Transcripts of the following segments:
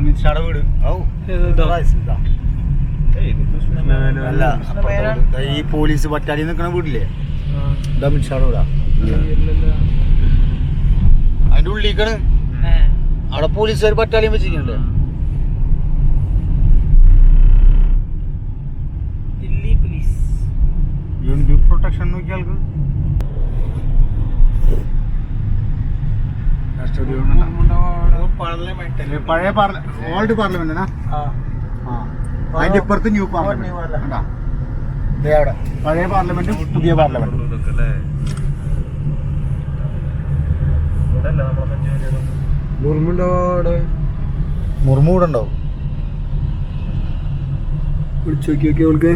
അമിത് ഷാടെ വീട്. അല്ല. ഈ പോലീസ് ബറ്റാലിയൻ നിൽക്കണ വീടില്ലേ ഇത് അമിത് ഷാടെ വീടാ. അതിന്റെ ഉള്ളിലേക്കാണ് അവിടെ പോലീസുകാർ ബറ്റാലിയൻ വെച്ചിട്ടുണ്ട് ദില്ലി പോലീസ് യൂണിറ്റ് പ്രൊട്ടക്ഷൻ നോക്കിയ കസ്റ്റഡി പഴയ ഓൾഡ് പാർലമെന്റ് അതിന്റെ ഇപ്പുറത്ത് ന്യൂ പാർലമെന്റ്. അവിടെ. പഴയ പാർലമെന്റ് പുതിയ പാർലമെന്റ്. മുർമു കൂടെ ഉണ്ടാവും. വിളിച്ചു നോക്കി നോക്കി അവൾക്ക്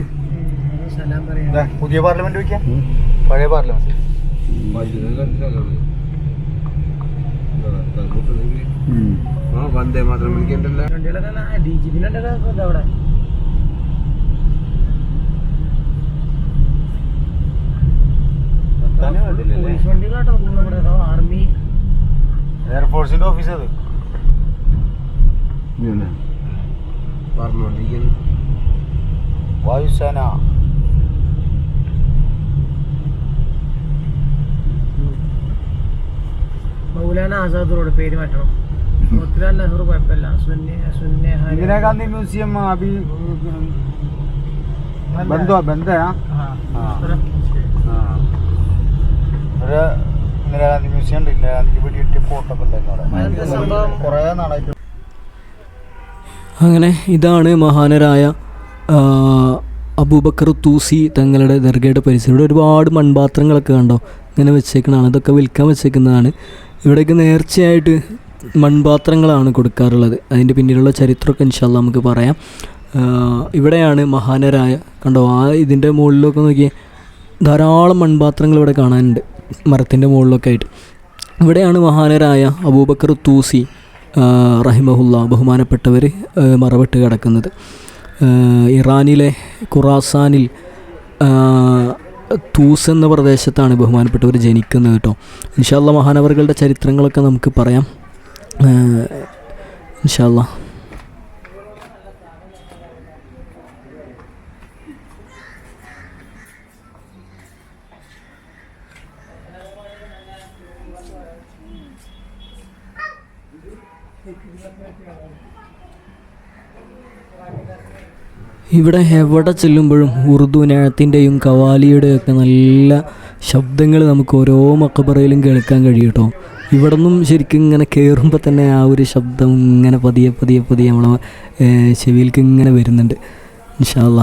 സലാം പറയാം ദേ, പുതിയ പാർലമെന്റ് വെക്കാം പഴയ പാർലമെന്റ്. വന്ദേ മാത്രം വിളിക്കണ്ടല്ല. ആർമി? എയർഫോഴ്സിന്റെ ഓഫീസ് അത്. പറഞ്ഞോണ്ടിരിക്കുന്നു. വായുസേന. മൗലാന ആസാദ് റോഡ് പേര് മാറ്റണം. മോത്തിലാൽ നെഹ്റു കുഴപ്പമില്ല. ഇന്ദിരാഗാന്ധി മ്യൂസിയം അഭി ബന്ധോ ബന്ധയാ? ഒരു ഇന്ദിരാഗാന്ധി മ്യൂസിയം ഉണ്ട്. ഇന്ദിരാഗാന്ധിക്ക് വെടിയിട്ട് ഫോട്ടോ ഉണ്ടായിരുന്നു കുറേ നാളായിട്ട്. അങ്ങനെ ഇതാണ് മഹാനരായ അബൂബക്കർ തൂസി തങ്ങളുടെ ദർഗയുടെ പരിസരം. ഇവിടെ ഒരുപാട് മൺപാത്രങ്ങളൊക്കെ കണ്ടോ? ഇങ്ങനെ വെച്ചേക്കുന്നതാണ് ഇതൊക്കെ വിൽക്കാൻ വെച്ചേക്കുന്നതാണ്. ഇവിടേക്ക് നേർച്ചയായിട്ട് മൺപാത്രങ്ങളാണ് കൊടുക്കാറുള്ളത്. അതിന്റെ പിന്നിലുള്ള ചരിത്രമൊക്കെ ഇൻഷാല്ല നമുക്ക് പറയാം. ഇവിടെയാണ് മഹാനരായ കണ്ടോ ആ ഇതിന്റെ മുകളിലൊക്കെ നോക്കി ധാരാളം മൺപാത്രങ്ങൾ ഇവിടെ കാണാനുണ്ട് മരത്തിന്റെ മുകളിലൊക്കെ ആയിട്ട്. ഇവിടെയാണ് മഹാനരായ അബൂബക്കർ തൂസി റഹിമഹുല്ല ബഹുമാനപ്പെട്ടവർ മറവിട്ട് കിടക്കുന്നത്. ഇറാനിലെ ഖുറാസാനിൽ തൂസ് എന്ന പ്രദേശത്താണ് ബഹുമാനപ്പെട്ടവർ ജനിക്കുന്നത് കേട്ടോ. ഇൻഷാല്ല മഹാനവറുകളുടെ ചരിത്രങ്ങളൊക്കെ നമുക്ക് പറയാം. ഇൻഷാല്ലാ ഇവിടെ എവിടെ ചെല്ലുമ്പോഴും ഉറുദു നാഴത്തിന്റെയും കവാലിയുടെയും ഒക്കെ നല്ല ശബ്ദങ്ങൾ നമുക്ക് ഓരോ മക്കബറയിലും കേൾക്കാൻ കഴിയും കേട്ടോ ഇവിടെ നിന്നും ശരിക്കും ഇങ്ങനെ കയറുമ്പോൾ തന്നെ ആ ഒരു ശബ്ദം ഇങ്ങനെ പതിയെ പതിയെ പതിയെ നമ്മളെ ചെവിയിലേക്ക് ഇങ്ങനെ വരുന്നുണ്ട്. ഇൻഷാല്ല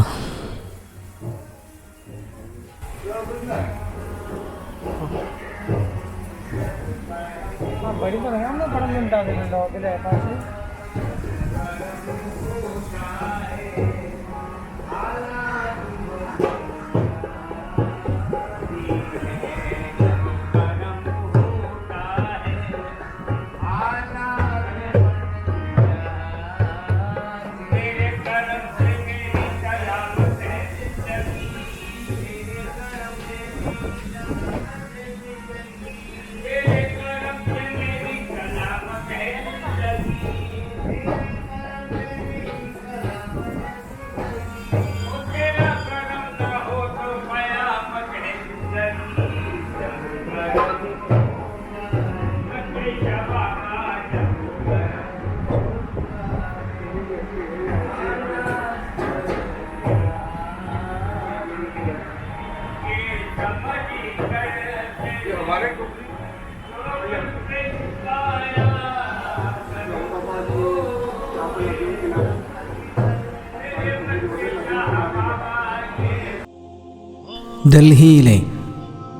ഡൽഹിയിലെ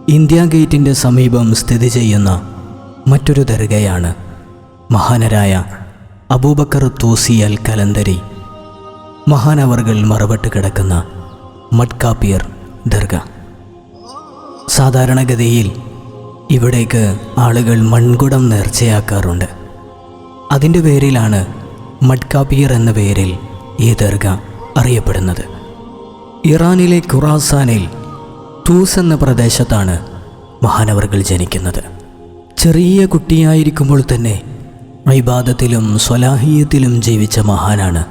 ഇന്ത്യ ഗേറ്റിന്റെ സമീപം സ്ഥിതി ചെയ്യുന്ന മറ്റൊരു ദർഗയാണ് മഹാനരായ അബൂബക്കർ തൂസി അൽ കലന്തരി. മഹാനവറുകൾ മറവിട്ട് കിടക്കുന്ന മഡ്കാപ്പിയർ ദർഗ. സാധാരണഗതിയിൽ ഇവിടേക്ക് ആളുകൾ മൺകുടം നേർച്ചയാക്കാറുണ്ട്. അതിന്റെ പേരിലാണ് മഡ്കാപ്പിയർ എന്ന പേരിൽ ഈ ദർഗ അറിയപ്പെടുന്നത്. ഇറാനിലെ ഖുറാസാനിൽ തൂസ് എന്ന പ്രദേശത്താണ് മഹാനവർകൾ ജനിക്കുന്നത്. ചെറിയ കുട്ടിയായിരിക്കുമ്പോൾ തന്നെ ഇബാദത്തിലും സ്വലാഹിയത്തിലും ജീവിച്ച മഹാനാണ്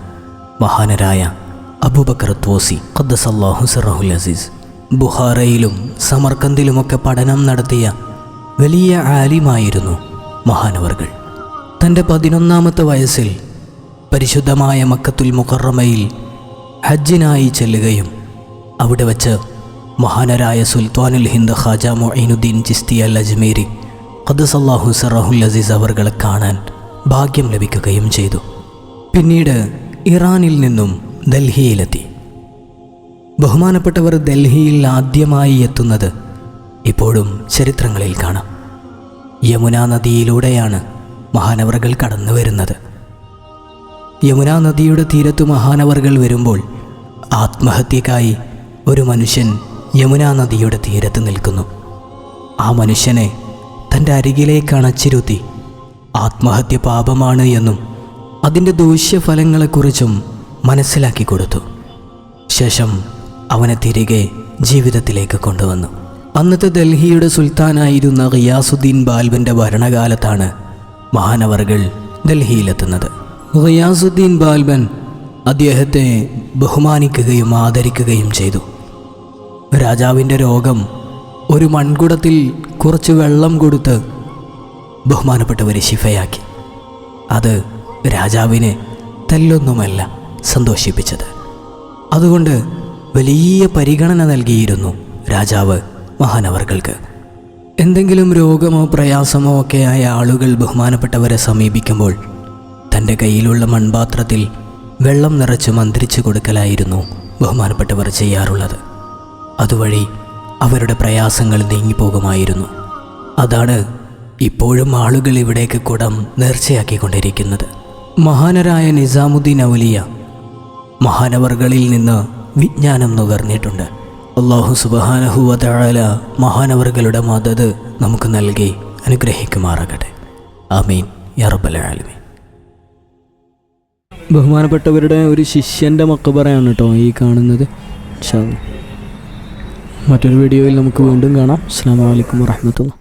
മഹാനരായ അബുബക്കർ തോസി ഖദ്ദസല്ലാഹു സറഹുൽ അസീസ്. ബുഹാറയിലും സമർക്കന്തിലുമൊക്കെ പഠനം നടത്തിയ വലിയ ആലിമായിരുന്നു മഹാനവർകൾ തന്റെ പതിനൊന്നാമത്തെ വയസ്സിൽ പരിശുദ്ധമായ മക്കത്തുൽ മുക്കറമയിൽ ഹജ്ജിനായി ചെല്ലുകയും അവിടെ വച്ച് മഹാനരായ സുൽത്താനുൽ ഹിന്ദ് ഖാജ മൊയ്നുദ്ദീൻ ചിസ്തി അൽ അജ്മീരി ഖദ്സല്ലാഹു സറഹുൽ അസീസ് അവർകളെ കാണാൻ ഭാഗ്യം ലഭിക്കുകയും ചെയ്തു. പിന്നീട് ഇറാനിൽ നിന്നും ഡൽഹിയിലെത്തി. ബഹുമാനപ്പെട്ടവർ ഡൽഹിയിൽ ആദ്യമായി എത്തുന്നത് ഇപ്പോഴും ചരിത്രങ്ങളിൽ കാണാം. യമുനാ നദിയിലൂടെയാണ് മഹാനവറുകൾ കടന്നു വരുന്നത്. യമുനാ നദിയുടെ തീരത്ത് മഹാനവറുകൾ വരുമ്പോൾ ആത്മഹത്യക്കായി ഒരു മനുഷ്യൻ യമുനാ നദിയുടെ തീരത്ത് നിൽക്കുന്നു. ആ മനുഷ്യനെ തന്റെ അരികിലേക്ക് അണച്ചിരുത്തി ആത്മഹത്യ പാപമാണ് എന്നും അതിന്റെ ദൂഷ്യഫലങ്ങളെക്കുറിച്ചും മനസ്സിലാക്കി കൊടുത്തു. ശേഷം അവനെ തിരികെ ജീവിതത്തിലേക്ക് കൊണ്ടുവന്നു. അന്നത്തെ ഡൽഹിയുടെ സുൽത്താനായിരുന്ന റിയാസുദ്ദീൻ ബാൽബന്റെ ഭരണകാലത്താണ് മഹാനവറുകൾ ഡൽഹിയിലെത്തുന്നത് റിയാസുദ്ദീൻ ബാൽബൻ അദ്ദേഹത്തെ ബഹുമാനിക്കുകയും ആദരിക്കുകയും ചെയ്തു. രാജാവിന്റെ രോഗം ഒരു മൺകുടത്തിൽ കുറച്ച് വെള്ളം കൊടുത്ത് ബഹുമാനപ്പെട്ടവരെ ശിഫയാക്കി. അത് രാജാവിനെ തല്ലൊന്നുമല്ല സന്തോഷിപ്പിച്ചത്. അതുകൊണ്ട് വലിയ പരിഗണന നൽകിയിരുന്നു രാജാവ് മഹാനവർകൾക്ക്. എന്തെങ്കിലും രോഗമോ പ്രയാസമോ ഒക്കെ ആയ ആളുകൾ ബഹുമാനപ്പെട്ടവരെ സമീപിക്കുമ്പോൾ തന്റെ കയ്യിലുള്ള മൺപാത്രത്തിൽ വെള്ളം നിറച്ച് മന്ത്രിച്ചു കൊടുക്കലായിരുന്നു ബഹുമാനപ്പെട്ടവർ ചെയ്യാറുള്ളത്. അതുവഴി അവരുടെ പ്രയാസങ്ങൾ നീങ്ങിപ്പോകുമായിരുന്നു. അതാണ് ഇപ്പോഴും ആളുകൾ ഇവിടേക്ക് കുടം നേർച്ചയാക്കിക്കൊണ്ടിരിക്കുന്നത്. മഹാനരായ നിസാമുദ്ദീൻ ഔലിയ മഹാനവർകളിൽ നിന്ന് വിജ്ഞാനം നുകർന്നിട്ടുണ്ട്. അള്ളാഹു സുബാനഹുവല മഹാനവറുകളുടെ മദത് നമുക്ക് നൽകി അനുഗ്രഹിക്കുമാറാകട്ടെ. ആമീൻ. യറബലാലമീൻ ബഹുമാനപ്പെട്ടവരുടെ ഒരു ശിഷ്യന്റെ മക്കബറയാണ് കേട്ടോ ഈ കാണുന്നത്. അല്ലാ. മറ്റൊരു വീഡിയോയിൽ നമുക്ക് വീണ്ടും കാണാം. അസ്സാം വലൈക്കും വാഹമത്തുള്ള